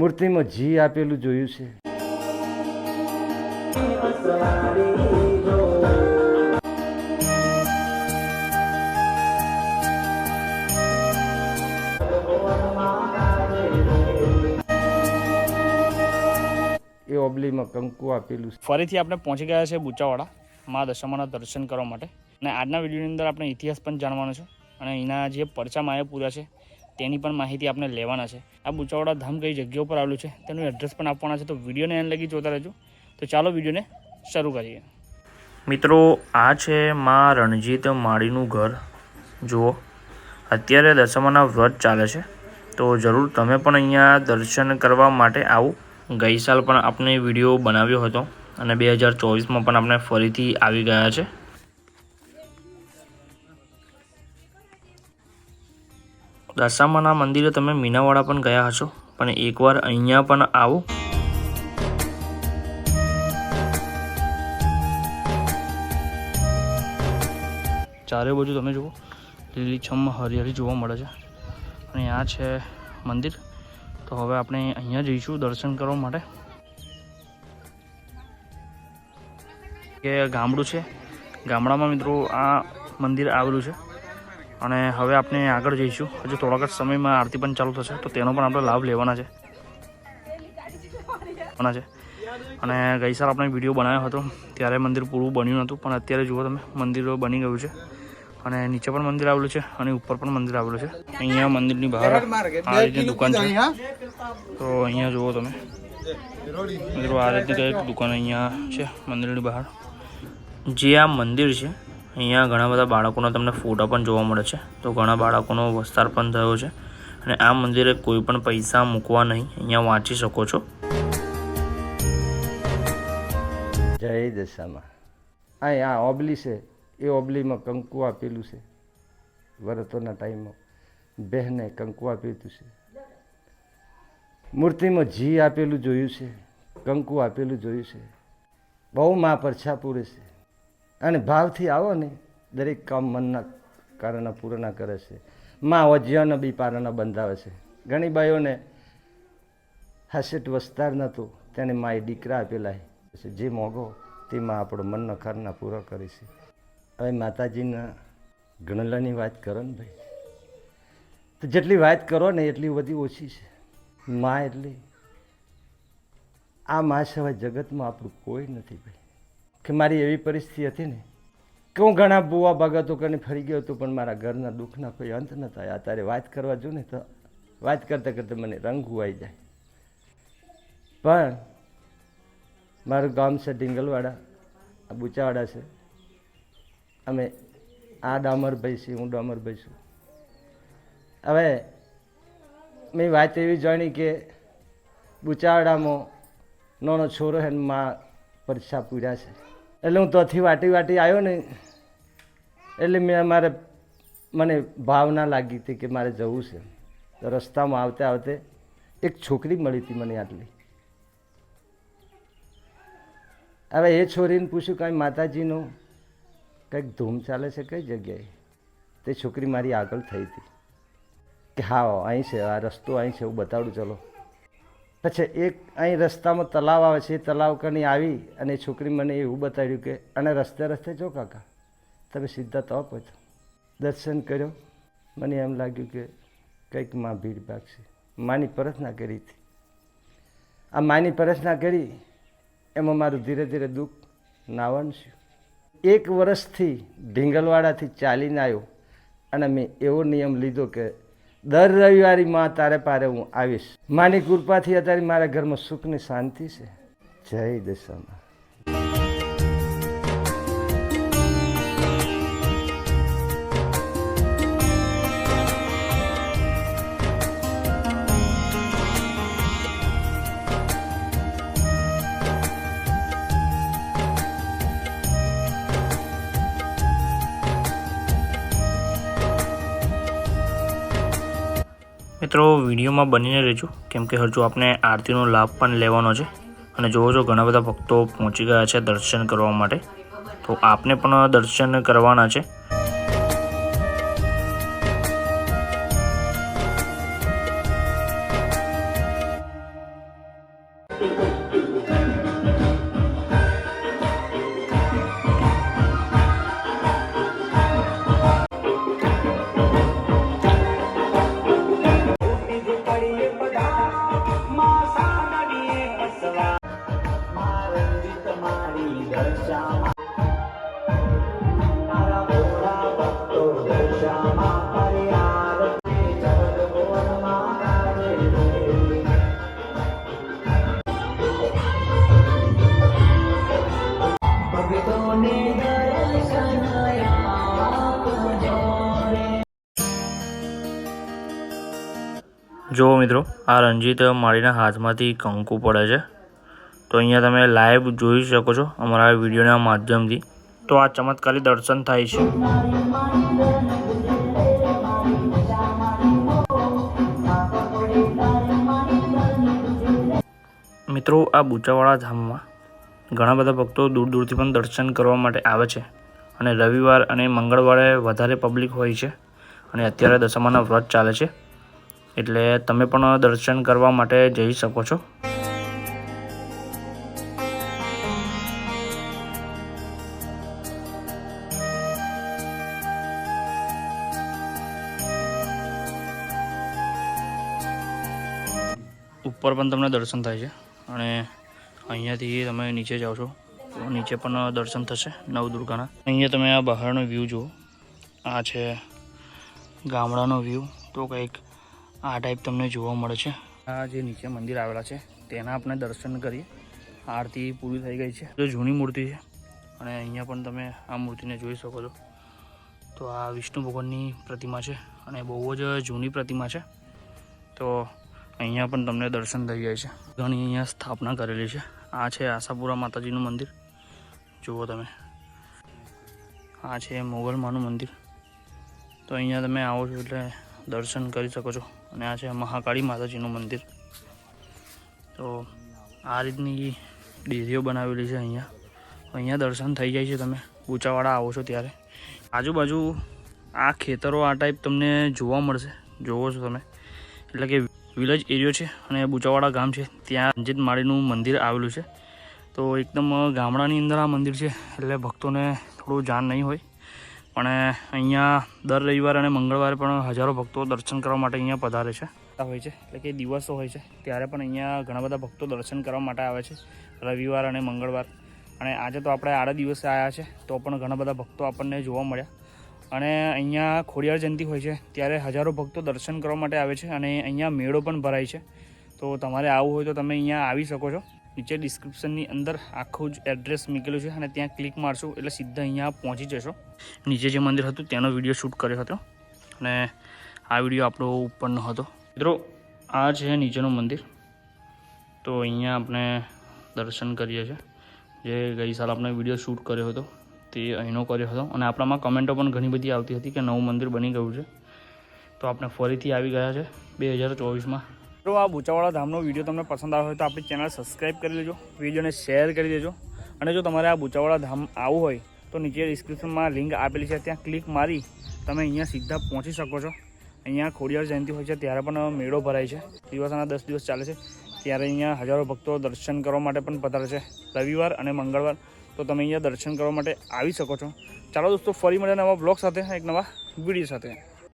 મૂર્તિમાં જી આપેલું જોયું છે. એ ઓબલીમાં કંકુ આપેલું ફરીથી આપણે પહોંચી ગયા છે બુચાવાડા, મા દશામાના દર્શન કરવા માટે. અને આજના વિડીયોની અંદર આપણે ઇતિહાસ પણ જાણવાનો છે. અને અહીંના જે પરચા માયાપુરા છે, તેની પણ માહિતી આપણે લેવાના છે. આ બુચાવાડા ધામ કઈ જગ્યા ઉપર આવેલું છે? તેનું એડ્રેસ પણ આપવાના છે, તો વિડીયોને એન લગી જોતા રહેજો. તો ચાલો વિડીયોને શરૂ કરીએ. મિત્રો, આ છે મા રણજીત માળીનું ઘર. જુઓ, અત્યારે દસમાના વ્રત ચાલે છે. તો જરૂર તમે પણ અહીંયા દર્શન કરવા માટે આવો. ગઈ સાલ પણ આપણે વીડિયો બનાવ્યો હતો અને બે હજાર ચોવીસમાં પણ આપણે ફરીથી આવી ગયા છે. દશામાના મંદિરે તમે મીનાવાડા પણ ગયા હશો, પણ એકવાર અહીંયા પણ આવો. ચારે બાજુ તમે જુઓ, લીલીછમ હરિયાળી જોવા મળે છે. અને આ છે મંદિર. તો હવે આપણે અહીંયા જઈશું દર્શન કરવા માટે. કે ગામડું છે. ગામડામાં મિત્રો આ મંદિર આવેલું છે. અને હવે આપણે આગળ જઈશું. હજુ થોડાક જ સમયમાં આરતી પણ ચાલુ થશે તો તેનો પણ આપણે લાભ લેવાના છે. લેવાના છે. અને ગઈ સાર આપણે વીડિયો બનાવ્યો હતો ત્યારે મંદિર પૂરું બન્યું નહોતું પણ અત્યારે જુઓ તમે મંદિર બની ગયું છે. અને નીચે પણ મંદિર આવેલું છે અને ઉપર પણ મંદિર આવેલું છે. અહીંયા મંદિરની બહાર આ રીતની દુકાન છે. તો અહીંયા જુઓ તમે. મિત્રો આ રીતની દુકાન અહીંયા છે મંદિરની બહાર. જે આ મંદિર છે અહીંયા ઘણા બધા બાળકોના તમને ફોટા પણ જોવા મળે છે. તો ઘણા બાળકોનો વિસ્તાર પણ થયો છે. અને આ મંદિરે કોઈ પણ પૈસા મૂકવા નહીં. અહીંયા વાંચી શકો છો. જય દશામાં. આ ઓબલી છે. એ ઓબલીમાં કંકુ આપેલું છે. વરતોના ટાઈમમાં બહેને કંકુ આપેલું છે. મૂર્તિમાં જી આપેલું જોયું છે. કંકુ આપેલું જોયું છે. બહુ મા પરછા પૂરે છે. અને ભાવથી આવો ને, દરેક કામ મનના કારણ પૂર્ણ કરે છે. મા વજ્યાને બી પારના બંધાવે છે. ઘણી બાઈઓને હાસેટ વસ્તાર નહોતું, તેને માએ દીકરા આપેલા છે. જે મોગો, તેમાં આપણો મનનો કારના પૂરો કરે છે. હવે માતાજીના ગણલાની વાત કરો ને ભાઈ. તો જેટલી વાત કરો ને એટલી બધી ઓછી છે. મા એટલી આ મા સિવાય જગતમાં આપણું કોઈ નથી ભાઈ. કે મારી એવી પરિસ્થિતિ હતી ને કે હું ઘણા બુવા બાગતો કરીને ફરી ગયો હતો, પણ મારા ઘરના દુઃખના કોઈ અંત ન થાય. અત્યારે વાત કરવા જો ને તો વાત કરતાં કરતાં મને રંગ હુવાઈ જાય. પણ મારું ગામ છે ઢીંગલવાડા, આ બુચાવાડા છે. અમે આ ડામરભાઈ છીએ, હું ડામરભાઈ છું. હવે મેં વાત એવી જાણી કે બુચાવાડામાં નાનો છોરો હે માં પરીક્ષા પૂર્યા છે. એટલે હું તોથી વાટી વાટી આવ્યો ને, એટલે મેં મારે મને ભાવના લાગી હતી કે મારે જવું છે. તો રસ્તામાં આવતે આવતે એક છોકરી મળી હતી મને આટલી. હવે એ છોરીને પૂછ્યું, કાંઈ માતાજીનું કંઈક ધૂમ ચાલે છે કઈ જગ્યાએ? તે છોકરી મારી આગળ થઈ હતી. કે હા, અહીં છે, આ રસ્તો અહીં છે હું બતાડું, ચલો. પછી એક અહીં રસ્તામાં તલાવ આવે છે, એ તલાવ કણી આવી અને છોકરી મને એવું બતાવ્યું કે અને રસ્તે રસ્તે જો કાકા. તમે સીધા તો પહોંચો દર્શન કર્યો. મને એમ લાગ્યું કે કંઈકમાં ભીડ ભાગશે માની પ્રાર્થના કરી હતી. આ માની પ્રાર્થના કરી એમાં મારું ધીરે ધીરે દુઃખ છે એક વર્ષથી ઢીંગલવાડાથી ચાલીને આવ્યો અને મેં એવો નિયમ લીધો કે દર રવિવારે માં તારે પારે હું આવીશ. માની કૃપાથી અત્યારે મારા ઘરમાં સુખની શાંતિ છે. જય દશામાં. મિત્રો, વિડીયોમાં બનીને રહેજો. કેમ કે હજુ આપણે આરતીનો લાભ પણ લેવાનો છે. અને જોવો છો, ઘણા બધા ભક્તો પહોંચી ગયા છે દર્શન કરવા માટે. તો આપને પણ દર્શન કરવાના છે. જુઓ મિત્રો, આ રણજીત માળીના હાથમાંથી કંકુ પડે છે. તો અહીંયા તમે લાઈવ જોઈ શકો છો અમારા વિડીયોના માધ્યમથી. તો આ ચમત્કારી દર્શન થાય છે. મિત્રો, આ બુચાવાળા ધામમાં ઘણા બધા ભક્તો દૂર દૂરથી પણ દર્શન કરવા માટે આવે છે. અને રવિવાર અને મંગળવારે વધારે પબ્લિક હોય છે. અને અત્યારે દસમાના વ્રત ચાલે છે. એટલે તમે પણ દર્શન કરવા માટે જઈ શકો છો. ઉપર પણ તમને દર્શન થાય છે અને અહીંયાથી તમે નીચે જાઓ છો. નીચે પણ દર્શન થશે નવદુર્ગાના. અહીંયા તમે આ બહારનો વ્યૂ જુઓ. આ છે ગામડાનો વ્યૂ તો કંઈક આ ટાઈપ તમને જોવા મળે છે. આ જે નીચે મંદિર આવેલા છે, તેના આપણે દર્શન કરીએ આરતી પૂરી થઈ ગઈ છે. જો જૂની મૂર્તિ છે, અને અહીંયા પણ તમે આ મૂર્તિને જોઈ શકો છો. તો આ વિષ્ણુ ભગવાનની પ્રતિમા છે, અને બહુ જ જૂની પ્રતિમા છે. તો અહીંયા પણ તમને દર્શન થઈ જાય છે. ઘણી અહીંયા સ્થાપના કરેલી છે. આ છે આશાપુરા માતાજીનું મંદિર. જુઓ તમે. આ છે મોગલમાનું મંદિર. તો અહીંયા તમે આવો છો એટલે દર્શન કરી શકો છો. અને આ છે મહાકાળી માતાજીનું મંદિર. તો આ રીતની ડેરીઓ બનાવેલી છે અહીંયા. અહીંયા દર્શન થઈ જાય છે તમે. ઊંચાવાળા આવો છો ત્યારે. આજુબાજુ આ ખેતરો આ ટાઈપ તમને જોવા મળશે. જોવો છો તમે. એટલે કે વિલેજ એરિયો છે અને બુચાવાડા ગામ છે. ત્યાં રંજીત માળીનું મંદિર આવેલું છે. તો એકદમ ગામડાની અંદર આ મંદિર છે. એટલે ભક્તોને થોડું જાણ નહીં હોય. પણ અહીંયા દર રવિવારે અને મંગળવારે પણ હજારો ભક્તો દર્શન કરવા માટે અહીંયા પધારે છે. હોય છે. એટલે કે દિવસો હોય છે. ત્યારે પણ અહીંયા ઘણા બધા ભક્તો દર્શન કરવા માટે આવે છે. રવિવાર અને મંગળવાર. અને આજે તો આપણે આડા દિવસે આવ્યા છે. તો પણ ઘણા બધા ભક્તો આપણને જોવા મળ્યા. અને અહીંયા ખોડિયાર જયંતિ હોય છે. ત્યારે હજારો ભક્તો દર્શન કરવા માટે આવે છે. અને અહીંયા મેળો પણ ભરાય છે. તો તમારે આવવું હોય તો તમે અહીંયા આવી શકો છો. નીચે ડિસ્ક્રિપ્શનની અંદર આખું જ એડ્રેસ મૂકેલું છે અને ત્યાં ક્લિક મારશો એટલે સીધા અહીંયા પહોંચી જશો. નીચે જે મંદિર હતું તેનો વીડિયો શૂટ કર્યો હતો અને આ વીડિયો આપણો ઉપરનો હતો. મિત્રો, આ છે નીચેનું મંદિર. તો અહીંયા આપણે દર્શન કરીએ છીએ. જે ગઈ સાલ આપણે વીડિયો શૂટ કર્યો હતો તે અહીંનો કર્યો હતો અને આપણામાં કમેન્ટો પણ ઘણી બધી આવતી હતી કે નવું મંદિર બની ગયું છે. તો આપણે ફરીથી આવી ગયા છે બે હજાર ચોવીસમાં. તો આ બુચાવાળા ધામનો વીડિયો તમને પસંદ આવ્યો હોય તો આપણી ચેનલ સબસ્ક્રાઈબ કરી લેજો, વિડીયોને શેર કરી દેજો. અને જો તમારે આ બુચાવાળા ધામ આવવું હોય તો નીચે ડિસ્ક્રિપ્શનમાં લિંક આપેલી છે, ત્યાં ક્લિક મારી તમે અહીંયા સીધા પહોંચી શકો છો. અહીંયા ખોડિયાર જયંતિ હોય છે, ત્યારે પણ મેળો ભરાય છે. દિવસના દસ દિવસ ચાલે છે, ત્યારે અહીંયા હજારો ભક્તો દર્શન કરવા માટે પણ પધારે છે. રવિવાર અને મંગળવાર તો તમે અહીંયા દર્શન કરવા માટે આવી શકો છો. ચાલો દોસ્તો, ફરી મળે નવા બ્લોગ સાથે, એક નવા વીડિયો સાથે.